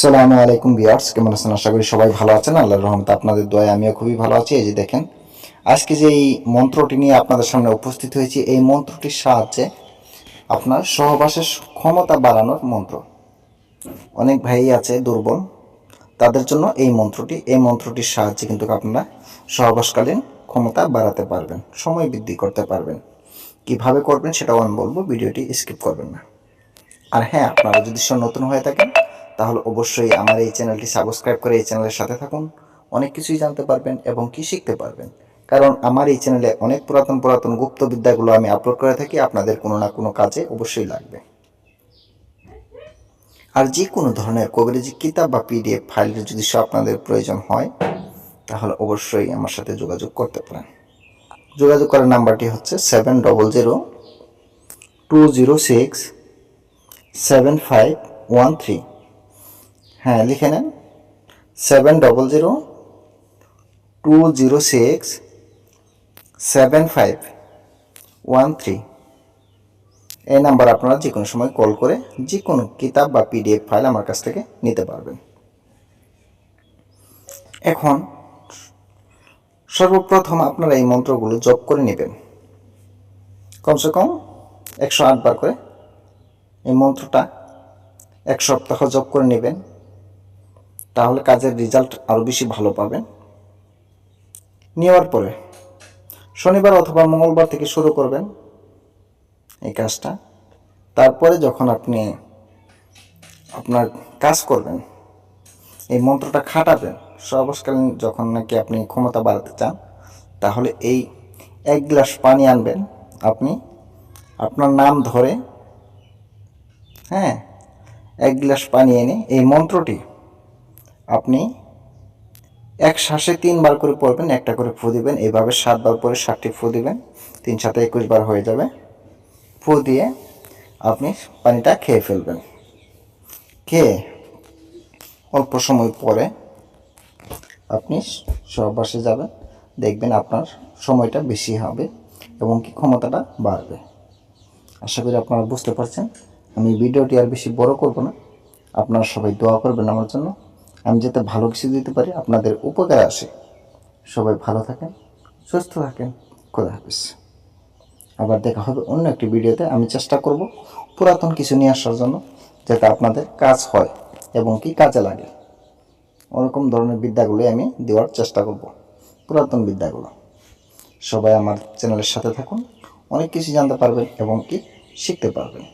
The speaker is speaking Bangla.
আসসালামু আলাইকুম বিয়ার্স কেমন আছেন? আশা করি সবাই ভালো আছেন। আল্লাহর রহমতে আপনাদের দোয়ায় আমিও খুবই ভালো আছি। এই যে দেখেন, আজকে যে এই মন্ত্রটি নিয়ে আপনাদের সামনে উপস্থিত হয়েছি, এই মন্ত্রটির সাহায্যে আপনার সহবাসের ক্ষমতা বাড়ানোর মন্ত্র। অনেক ভাই আছে দুর্বল, তাদের জন্য এই মন্ত্রটি, এই মন্ত্রটির সাহায্যে কিন্তু আপনারা সহবাসকালীন ক্ষমতা বাড়াতে পারবেন, সময় বৃদ্ধি করতে পারবেন। কীভাবে করবেন সেটাও আমি বলব, ভিডিওটি স্কিপ করবেন না। আর হ্যাঁ আপনারা যদি সব নতুন হয়ে থাকেন তাহলে অবশ্যই আমার এই চ্যানেলটি সাবস্ক্রাইব করে এই চ্যানেলের সাথে থাকুন। অনেক কিছুই জানতে পারবেন এবং কি শিখতে পারবেন। কারণ আমার এই চ্যানেলে অনেক পুরাতন পুরাতন গুপ্ত বিদ্যাগুলো আমি আপলোড করে থাকি, আপনাদের কোনো না কোনো কাজে অবশ্যই লাগবে। আর যে কোনো ধরনের কবিরাজি কিতাব বা পিডিএফ ফাইলের যদি সব আপনাদের প্রয়োজন হয়, তাহলে অবশ্যই আমার সাথে যোগাযোগ করতে পারেন। যোগাযোগ করার নাম্বারটি হচ্ছে seven double zero two zero six seven five one three. হ্যাঁ লিখে নেন। Seven double zero two zero six seven five one three এই নাম্বার আপনারা যে কোনো সময় কল করে যে কোনো কিতাব বা পিডিএফ ফাইল আমার কাছ থেকে নিতে পারবেন। এখন সর্বপ্রথম আপনারা এই মন্ত্রগুলো জপ করে নেবেন। কমসে কম একশো আট বার করে এই মন্ত্রটা এক সপ্তাহ জপ করে নেবেন। তাহলে কাজের রেজাল্ট আরও বেশি ভালো পাবেন নেওয়ার পরে শনিবার অথবা মঙ্গলবার থেকে শুরু করবেন এই কাজটা। তারপরে যখন আপনি আপনার কাজ করবেন, এই মন্ত্রটা খাটাবেন, সর্বকালীন যখন নাকি আপনি ক্ষমতা বাড়াতে চান, তাহলে এই এক গ্লাস পানি আনবেন। আপনি আপনার নাম ধরে হ্যাঁ এক গ্লাস পানি এনে এই মন্ত্রটি আপনি এক শ্বাসে তিনবার করে পড়বেন, একটা করে ফু দিবেন এইভাবে সাতবার পরে ষাটটি ফু দিবেন, তিন সাথে একুশ বার হয়ে যাবে। ফু দিয়ে আপনি পানিটা খেয়ে ফেলবেন। খেয়ে অল্প সময় পরে আপনি সহবাসে যাবেন, দেখবেন আপনার সময়টা বেশি হবে এবং কি ক্ষমতাটা বাড়বে। আশা করি আপনারা বুঝতে পারছেন। আমি ভিডিওটি আর বেশি বড় করব না। আপনারা সবাই দোয়া করবেন আমার জন্য। আমি যাতে ভালো কিছু দিতে পারি, আপনাদের উপকারে আসে। সবাই ভালো থাকেন, সুস্থ থাকেন। খোদা হাফিজ। আবার দেখা হবে অন্য একটি ভিডিওতে। আমি চেষ্টা করব পুরাতন কিছু নিয়ে আসার জন্য, যাতে আপনাদের কাজ হয় এবং কি কাজে লাগে। ওরকম ধরনের বিদ্যাগুলোই আমি দেওয়ার চেষ্টা করব, পুরাতন বিদ্যাগুলো। সবাই আমার চ্যানেলের সাথে থাকুন, অনেক কিছু জানতে পারবেন এবং কি শিখতে পারবেন।